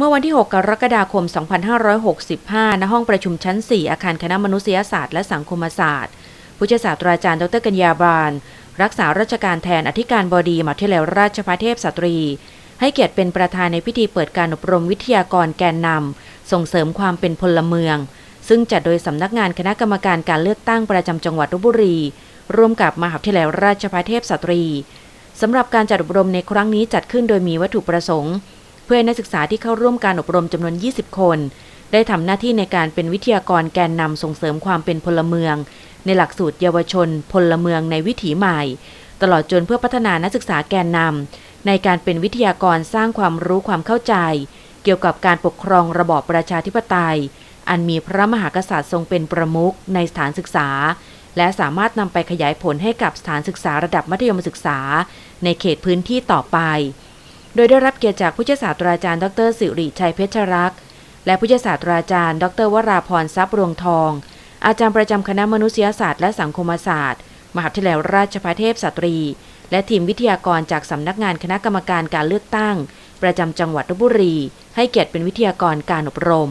เมื่อวันที่ 6 กรกฎาคม 2565 ณ ห้องประชุมชั้น 4 อาคารคณะมนุษยศาสตร์และสังคมศาสตร์ ผู้ช่วยศาสตราจารย์ดรกัญญาบาล รักษาราชการแทนอธิการบดีมหาวิทยาลัยราชภัฏเทพสตรี ให้เกียรติเป็นประธานในพิธีเปิดการอบรมวิทยากรแกนนำส่งเสริมความเป็นพลเมือง ซึ่งจัดโดยสำนักงานคณะกรรมการการเลือกตั้งประจำจังหวัดลบบุรี ร่วมกับมหาวิทยาลัยราชภัฏเทพสตรีสำหรับการจัดอบรมในครั้งนี้จัดขึ้นโดยมีวัตถุประสงค์ เพื่อให้นักศึกษาที่เข้าร่วมการอบรมจำนวน 20 คน ได้ทำหน้าที่ในการเป็นวิทยากรแกนนำส่งเสริมความเป็นพลเมือง ในหลักสูตรเยาวชน พลเมืองในวิถีใหม่ ตลอดจนเพื่อพัฒนานักศึกษาแกนนำในการเป็นวิทยากรสร้างความรู้ความเข้าใจ เกี่ยวกับการปกครองระบอบประชาธิปไตย อันมีพระมหากษัตริย์ทรงเป็นประมุขในสถานศึกษา และสามารถนำไปขยายผลให้กับสถานศึกษาระดับมัธยมศึกษา ในเขตพื้นที่ต่อไป โดยได้รับเกียรติจากผู้ช่วยศาสตราจารย์ ดรสิริชัยเพชรรักษ์และผู้ช่วยศาสตราจารย์ ดรวราพรทรัพย์รวงทอง อาจารย์ประจำคณะมนุษยศาสตร์และสังคมศาสตร์ มหาวิทยาลัยราชภัฏเทพสตรี และทีมวิทยากรจากสำนักงานคณะกรรมการการเลือกตั้ง ประจำจังหวัดลบบุรี ให้เกียรติเป็นวิทยากรการอบรม